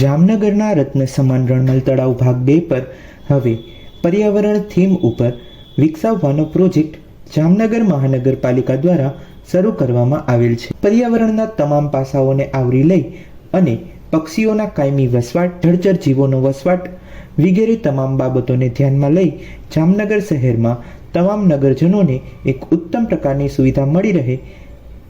જામનગરના રત્ન સમાન રણમલ તળાવ ભાગ બે પર હવે પર્યાવરણ થીમ ઉપર વિકસાવવાનો પ્રોજેક્ટ જામનગર મહાનગરપાલિકા દ્વારા શરૂ કરવામાં આવેલ છે. પર્યાવરણના તમામ પાસાઓને આવરી લઈ અને પક્ષીઓના કાયમી વસવાટ, જળચર જીવોનો વસવાટ વગેરે તમામ બાબતોને ધ્યાનમાં લઈ જામનગર શહેરમાં તમામ નગરજનોને એક ઉત્તમ પ્રકારની સુવિધા મળી રહે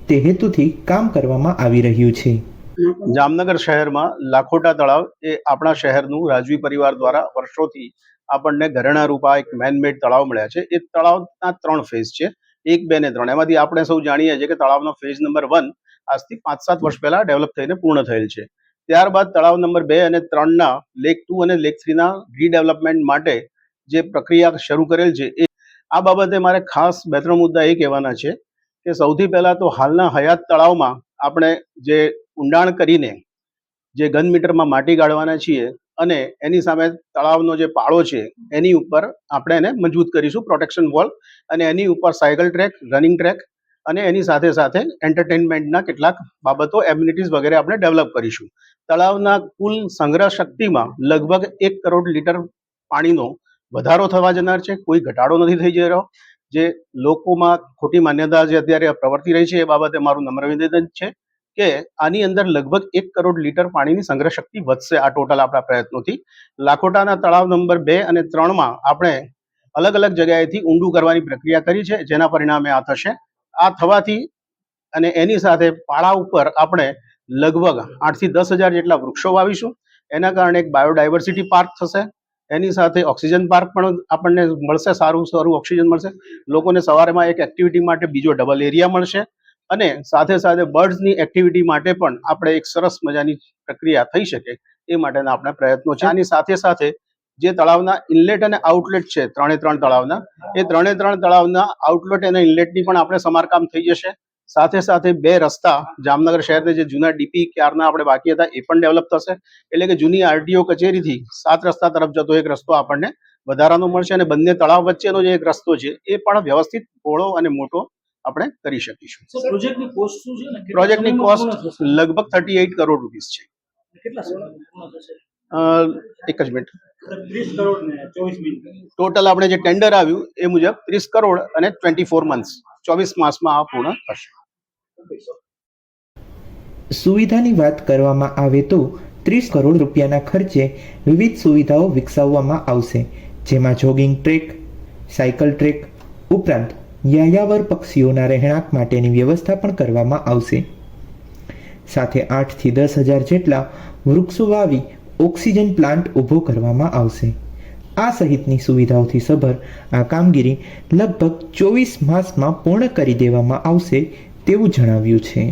તે હેતુથી કામ કરવામાં આવી રહ્યું છે. જામનગર શહેરમાં લાખોટા તળાવ એ આપણા શહેરનું રાજવી પરિવાર દ્વારા વર્ષોથી આપણને ઘરેણા રૂપા એક મેનમેડ તળાવ મળ્યા છે. એ તળાવના ત્રણ ફેઝ છે. એક, બે ને ત્રણ. એમાંથી આપણે સૌ જાણીએ છીએ કે તળાવનો ફેઝ નંબર વન આજથી પાંચ સાત વર્ષ પહેલા ડેવલપ થઈને પૂર્ણ થયેલ છે. ત્યારબાદ તળાવ નંબર બે અને ત્રણના લેક ટુ અને લેક થ્રીના રીડેવલપમેન્ટ માટે જે પ્રક્રિયા શરૂ કરેલ છે એ આ બાબતે મારે ખાસ બે ત્રણ મુદ્દા એ કહેવાના છે કે સૌથી પહેલાં તો હાલના હયાત તળાવમાં આપણે જે ઊંડાણ કરીને જે ઘન મીટરમાં માટી ગાળવાના છીએ અને એની સામે તળાવનો જે પાળો છે, એની ઉપર આપણે એને મજબૂત કરીશું પ્રોટેક્શન વોલ અને એની ઉપર સાયકલ ટ્રેક રનિંગ ટ્રેક અને એની સાથે સાથે એન્ટરટેનમેન્ટના કેટલાક બાબતો એમ્યુનિટીઝ વગેરે આપણે ડેવલપ કરીશું. તળાવના કુલ સંગ્રહ શક્તિમાં લગભગ એક કરોડ લીટર પાણીનો વધારો થવા જનાર છે. કોઈ ઘટાડો નથી થઈ જઈ રહ્યો. જે લોકોમાં ખોટી માન્યતા જે અત્યારે પ્રવર્તી રહી છે, એ બાબતે મારું નમ્ર નિવેદન છે. કે આની અંદર લગભગ એક કરોડ લીટર પાણીની સંગ્રહ શક્તિ વધશે આ ટોટલ આપણા પ્રયત્નોથી. લાખોટાના તળાવ નંબર બે અને ત્રણમાં આપણે અલગ અલગ જગ્યાએથી ઊંડું કરવાની પ્રક્રિયા કરી છે, જેના પરિણામે આ થશે. આ થવાથી અને એની સાથે પાળા ઉપર આપણે લગભગ આઠથી દસ હજાર જેટલા વૃક્ષો વાવીશું. એના કારણે એક બાયોડાયવર્સિટી પાર્ક થશે. એની સાથે ઓક્સિજન પાર્ક પણ આપણને મળશે, સારું સારું ઓક્સિજન મળશે. લોકોને સવારેમાં એક એક્ટિવિટી માટે બીજો ડબલ એરિયા મળશે. અને સાથે સાથે બર્ડ્સની એક્ટિવિટી માટે પણ આપણે એક સરસ મજાની પ્રક્રિયા થઈ શકે એ માટેના આપણા પ્રયત્નો છે. આની સાથે સાથે જે તળાવના ઇનલેટ અને આઉટલેટ છે, ત્રણે ત્રણ તળાવના, એ ત્રણે ત્રણ તળાવના આઉટલેટ અને ઇનલેટની પણ આપણે સમારકામ થઈ જશે. સાથે સાથે બે રસ્તા, જામનગર શહેરને જે જૂના ડીપી ક્યારના આપણે બાકી હતા, એ પણ ડેવલપ થશે. એટલે કે જૂની આરટીઓ કચેરીથી સાત રસ્તા તરફ જતો એક રસ્તો આપણને વધારાનો મળશે અને બંને તળાવ વચ્ચેનો જે એક રસ્તો છે, એ પણ વ્યવસ્થિત પહોળો અને મોટો આપણે કરી શકીશું. પ્રોજેક્ટની કોસ્ટ શું છે ને? કેટલા પ્રોજેક્ટની સમયમાં કોસ્ટ પૂર્ણ થશે? લગભગ થર્ટી એઇટ કરોડ રૂપીસ છે કેટલા સમયમાં પૂર્ણ થશે? અ, એક જ મિનિટ ત્રીસ કરોડ ને ચોવીસ મિનિટ ટોટલ આપણે જે ટેન્ડર આવ્યું એ મુજબ ત્રીસ કરોડ અને ટ્વેન્ટી ફોર મંથ્સ ચોવીસ માસમાં આ પૂર્ણ થશે. સુવિધાની વાત કરવામાં આવે તો ત્રીસ કરોડ રૂપિયાના ખર્ચે વિવિધ સુવિધાઓ વિકસાવવામાં આવશે. જેમાં જોગિંગ ટ્રેક સાયકલ ટ્રેક ઉપરાંત યાયાવર પક્ષીઓના રહેણાંક માટેની વ્યવસ્થા પણ કરવામાં આવશે. સાથે આઠથી દસ હજાર જેટલા વૃક્ષો વાવી ઓક્સિજન પ્લાન્ટ ઊભો કરવામાં આવશે. આ સહિતની સુવિધાઓથી સભર આ કામગીરી લગભગ ચોવીસ માસમાં પૂર્ણ કરી દેવામાં આવશે તેવું જણાવ્યું છે.